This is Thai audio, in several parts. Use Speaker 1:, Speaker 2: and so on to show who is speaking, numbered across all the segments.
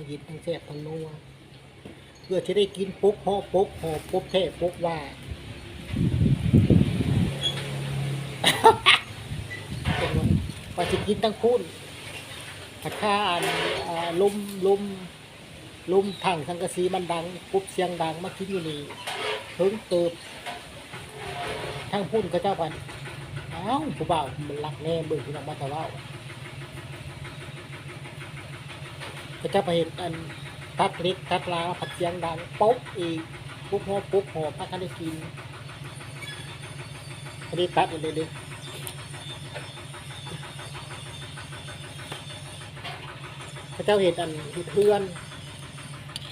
Speaker 1: ทั้งยินทั้งแซ่บทั้งนัวเพื่อที่ได้กินปุ๊บห่อปุ๊บห่อปุ๊บเทปุ๊บว่าป็นวันพอจะกินทั้งคู่ถ้าข้าอ่าลุมลุมลุมถังสังกะสีมันดัง ปุ๊บเสียงดังมากินอยู่นี่ถึงเติบทั้งพุ่นก็เจ้ากันเอ้าผู้บ่าวมันรักแน่เบิ่งพี่น้องมาแต่ว่า ก็จะไปเห็นอันทักเล็กทักลาผัดเสียงดังปุ๊บอีกปุ๊บหอปุ๊บหอพักกันได้กินอันนี้ตัดเลยเลยพระเจ้าเห็นอันเพื่อน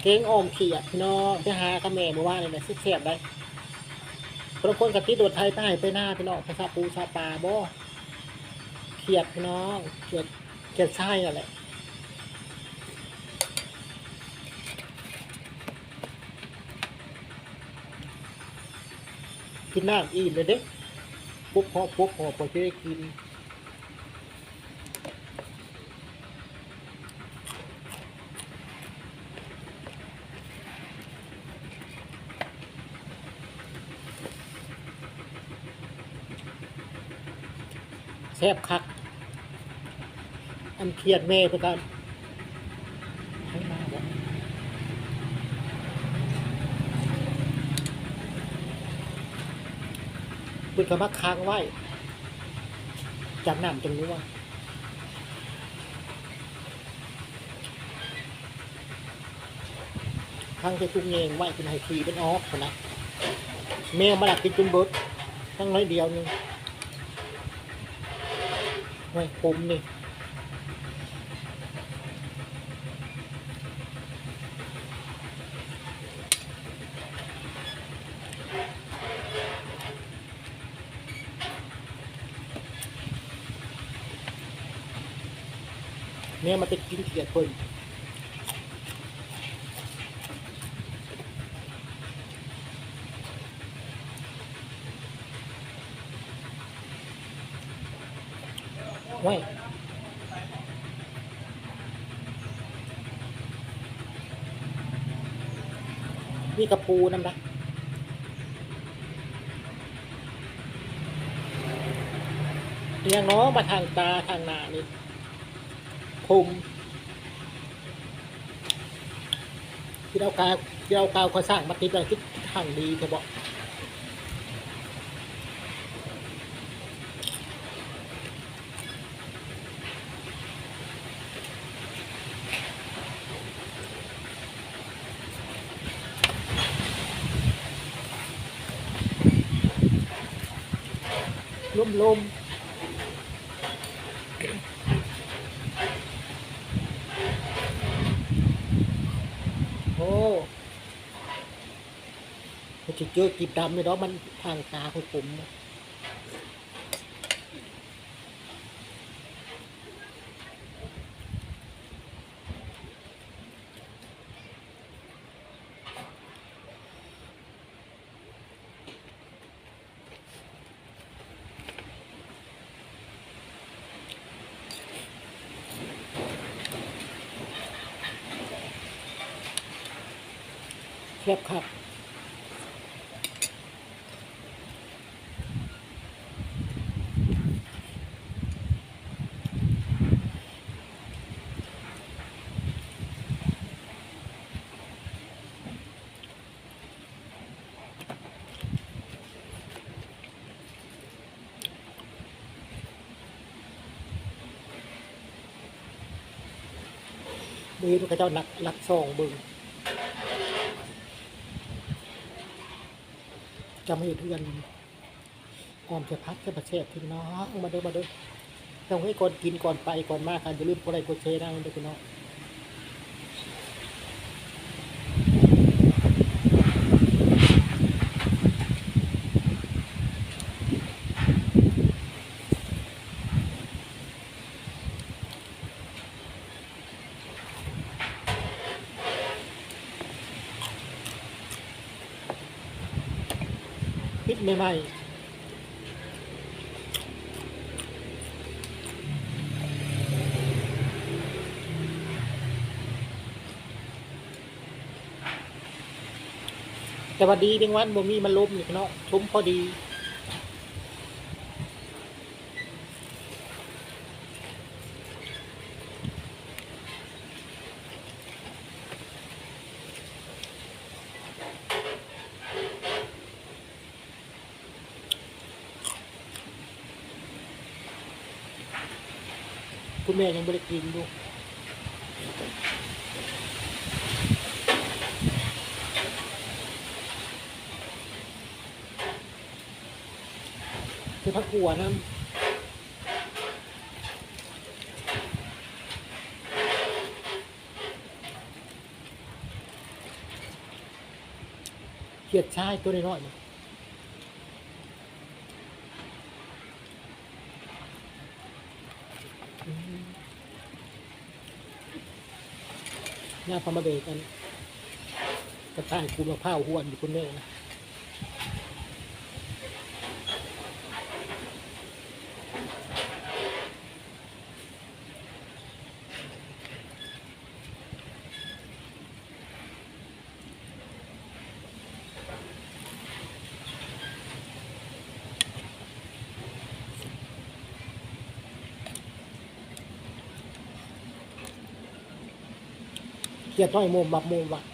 Speaker 1: เก้งออมเขียดพี่น้องไปหากับแม่เมื่อวานนี่แหละสิเสียบได้บางคนกับที่โดดไทยไปไปหน้าพี่น้องภาษาปูชาปาบ่เขียดพี่น้องเขียดเขียดไส้นั่นแห กินน้ำอิ่มเลยเด้ปุ๊บพอปุ๊บพอพอจะได้กินแซ่บคัก อันเครียดแม่เพื่อนให้มาบ่ คือกันมาค้างไว้ จากน้ำตรงนี้ว่าทางที่ตุ้งเงงไว้เป็นไฮทีเป็นออฟนะแมวมาดักกินจนเบิดทั้งน้อยเดียวนึงไม่คุ้มนี่ เนี่ยมันจะกินเขียดเพิ่นไว้นี่กระปูน้ำนะเอียงเนาะมาทางตาทางหน้านี่ คุมที่เรากาวที่เรากาวเขาสร้างมาติดอะไรที่ทางดีเถอะบอกลมล มโอ้มันจะเจอกีบดำเลยเนาะมันทางตาของผม นะแคบครับมือพระเจ้านักนักซองบึง จำให้เพื่อนออมจะพักจะประเทศที่น้องมาเด้อมาเด้อต้องให้ก่อนกินก่อนไปก่อนมากันอย่าลืมกดไลค์กดแชร์นะเด็กน้อง พิษใหม่ๆแต่ว่าดีเป็นวันบ่มีมันล้มอีกเนาะชุ่มพอดี คุณแม่ยังไม่ได้กินดูคือพักกัวนะเขียดชายตัวน้อยๆ หน้าพมาเบกันกระต่ายคูมะพร้าวหวนอยู่คุณแม่นะ เกียรติ้อยมุมบับมุมบับ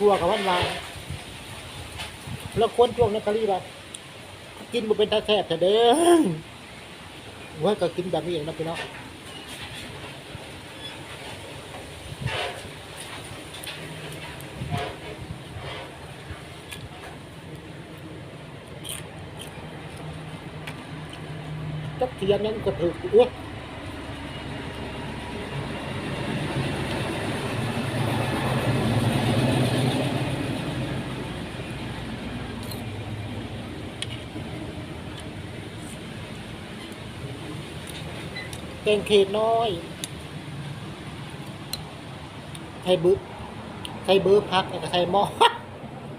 Speaker 1: ก็กลัวกับวันวานแล้วคนช่วงนั้นก็รีบว่ากินมันเป็นตาแสบแต่เด้อว่าก็กินแบบนี้เองนะพี่น้องจักเทียนยังกระถืออ้ แกงเขตน้อยไทยบึกไทยเบอร์พักไทยหมอ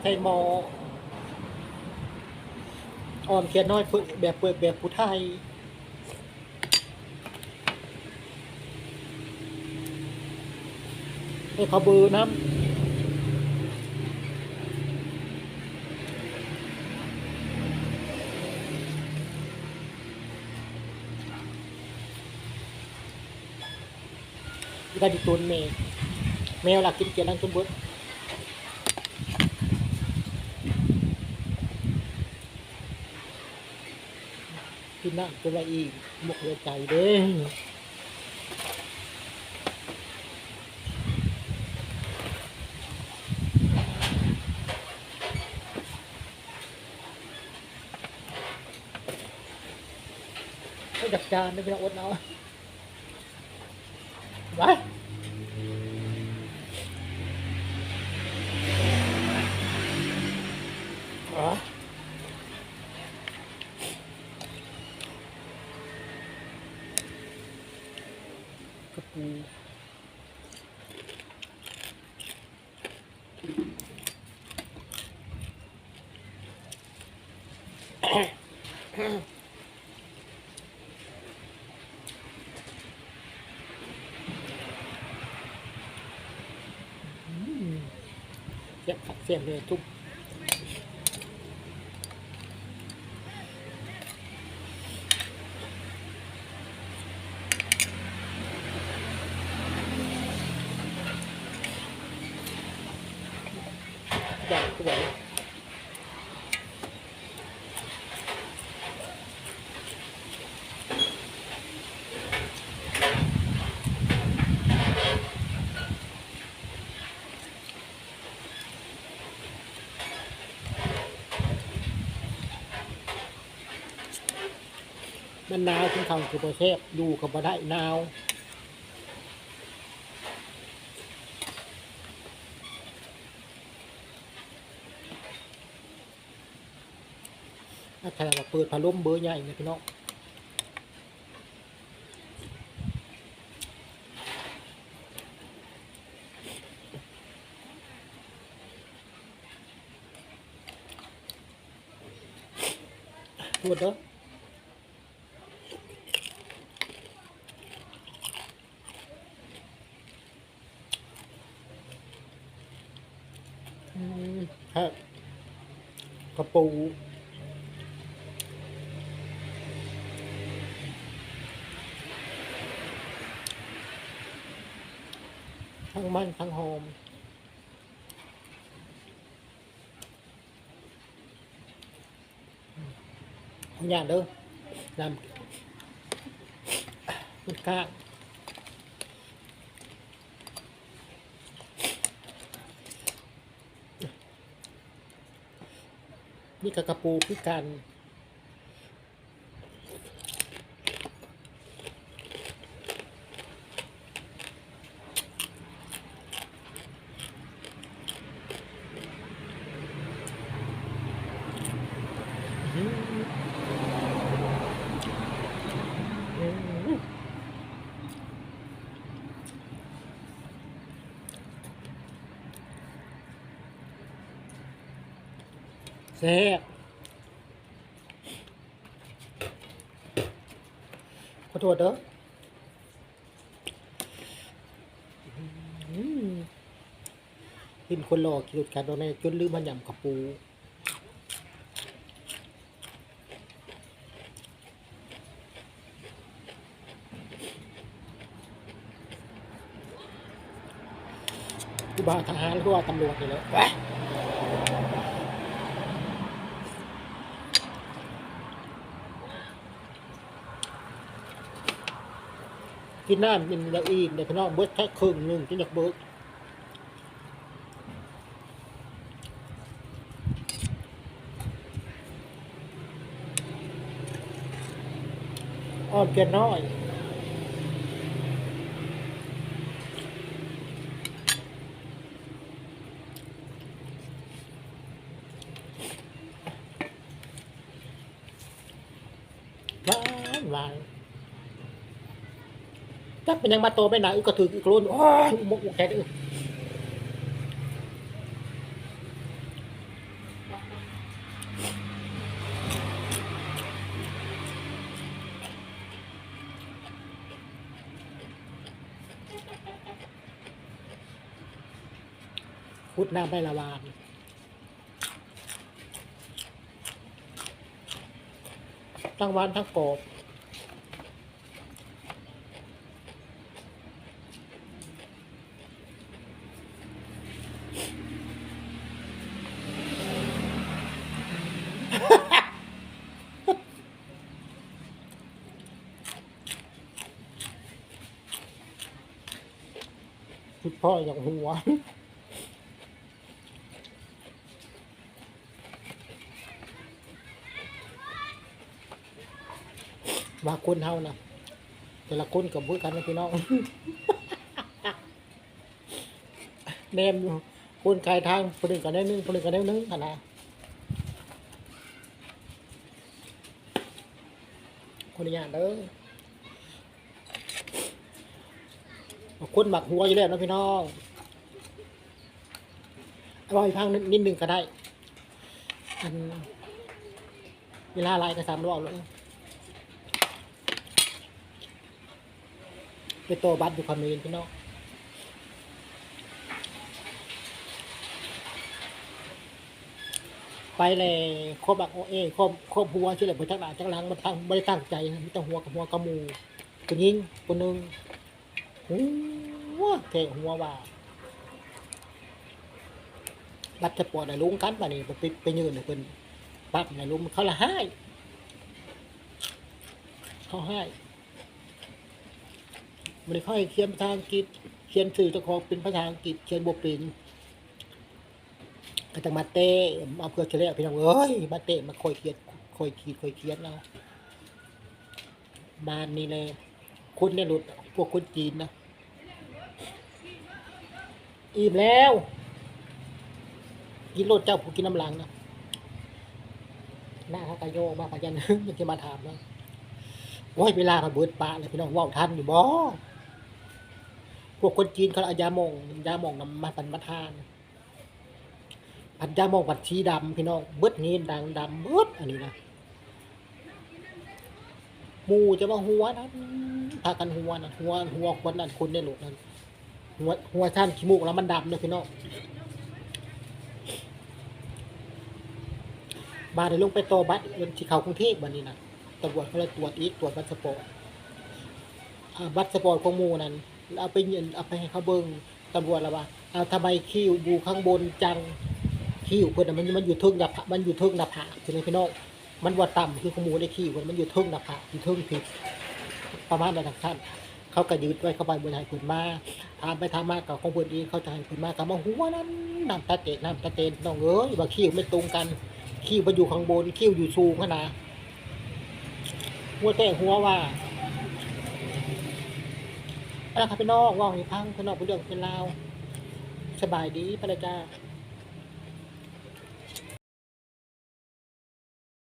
Speaker 1: ไทยหมออ่อนเขียนน้อยเปิดแบบเปิดแบบผู้ไทยให้เขาเบอน้ำ ได้ดิตุนแมวแมวหลักกินเกียร์นั่งจนบดกินน้ำตัวอีกหมกเลือใจเด้งไม่ดักานไม่เป็นอดเอาไว้อ๋อกระปูอืม เสียบผักเสียบเลยทุกอย่างสวย มันหนาขึ้นข้าคือประเทศอยู่ก็บ่ได้หนาวถ้าใครว่าเปิดพัดลมเบอร์ใหญ่เนี่ยพี่น้องพูดเด้อ อืมฮะ กระปูทั้งมันทั้งหอมเอาอย่างเด้อนำมันกล้าง นี่กับกระปูคือกันอืมอืมแซ่บขอ โทษเด้ออืมกินคนรอกินรถกันโดนแม่จนลืมมันยำกับปูกูบ้าทหารกูว่าตำรวจนี่แหละแหวะ กินน้ำกินละอีนเด็กน้องเบิดแค่ครึ่งหนึ่งกินอยากเบิดอ้อมเกินน้อย หวานหวาน จักเป็นยังมาโตไปหนอีกก็ถืออีกโลนโอ้ยมุกมุกแค่นี้พุดน้ำไปละวานทั้งวานทั้งกรอบคุณ พ่ออย่างหัวว่าคนเฮานะแต่ละคนกับพูดกันนะพี่น้องแนมอยู่คนกายทางคนหนึ่งกันได้นึงคนหนึ่งกันได้นึงขนาดคนอย่างเด้อ คนหมักหัวอยู่แล้วนะพี่น้องเอาไว้พังนิดนึงก็ได้ อันเวลาไลายก็สามรอบเลยไปโตบัตรอยู่คอมเมนพี่น้องไปเลยครบบักโอเอครบครบหัวชื่ออะไรบนจักรหลานจักรหลังมันตั้งไม่ได้ตั้งใจนะมีแต่หัวกับหัวกระมูคนยิงคนหนึ่งหัว แทงหัวว่าบัตรจะปวดอะไรลุงกันป่ะนี่ไปไปยืนเลยเป็นปั๊บไหนลุงเขาละให้เขาให้มันค่อยเขียนภาษาอังกฤษเขียนสื่อเจ้าของเป็นภาษาอังกฤษเขียนบทเป็นก็จะมาเตะมาเพื่อเฉลี่ยพี่น้องเอ้ยมาเตะมาคอยเขียนคอยขีดคอยเขียนเอาบ้านนี่เลยคนเนี่ยหลุดพวกคนจีนนะ อิ่มแล้ว กินรถเจ้าผู้กินน้ำลังนะหน้าเขากโยกมาพยันมันจะมาถามนะโอ้ยเวลาเขาเบิดปะเลยพี่น้องว่าวทันอยู่บ่พวกคนจีนเขาเอายามองยาหมองนำมาปันมาทานพันยาหมองปัดชีดำพี่น้องเบิดเงินดังดำเบิดอันนี้นะหมูจะมาหัวนะพากันหัวนะหัวหัวคนนั้นคนในโลกนั้น หัวหัวท่านขี้มูกแล้วมันดำเลยพี่น้องบาดได้ลงไปตบัตรเงินที่เขากรุงเทพบันนี้นะตำรวจเขาเลยตรวจอีกตรวจบัตรสปอร์ตบัตรสปอร์ตของมูนั้นเอาไปเงินเอาไปให้เขาเบิ้งตำรวจละว่าเอาทำไมคิวอยู่ข้างบนจังคิวเพิ่นน่ะมันมันอยู่เทึงหน้าผามันอยู่เทึงหน้าผาใช่ไหมพี่น้องมันว่าต่ำคือของมูได้คิวเพิ่นมันอยู่เทึงหน้าผากอยู่เทึงผิดประมาณนั้นท่าน เขาก็ยืดไว้เข้าไปบนให้เพิ่นมาถามไปถามากับของเพิ่นเองเขาจะให้เพิ่นมากับมาหัวนั้นน้ำตาเตะน้ำตาเตนน้องเอ้ยว่าคิวไม่ตรงกัน คิ้วมันอยู่ข้างบนคิ้วอยู่สูงขนาดหัวแต่หัวว่าอะไรครับพี่น้องว่าให้พังพี่น้องเป็นเรื่องเป็นราวสบายดีปะเลยจ้า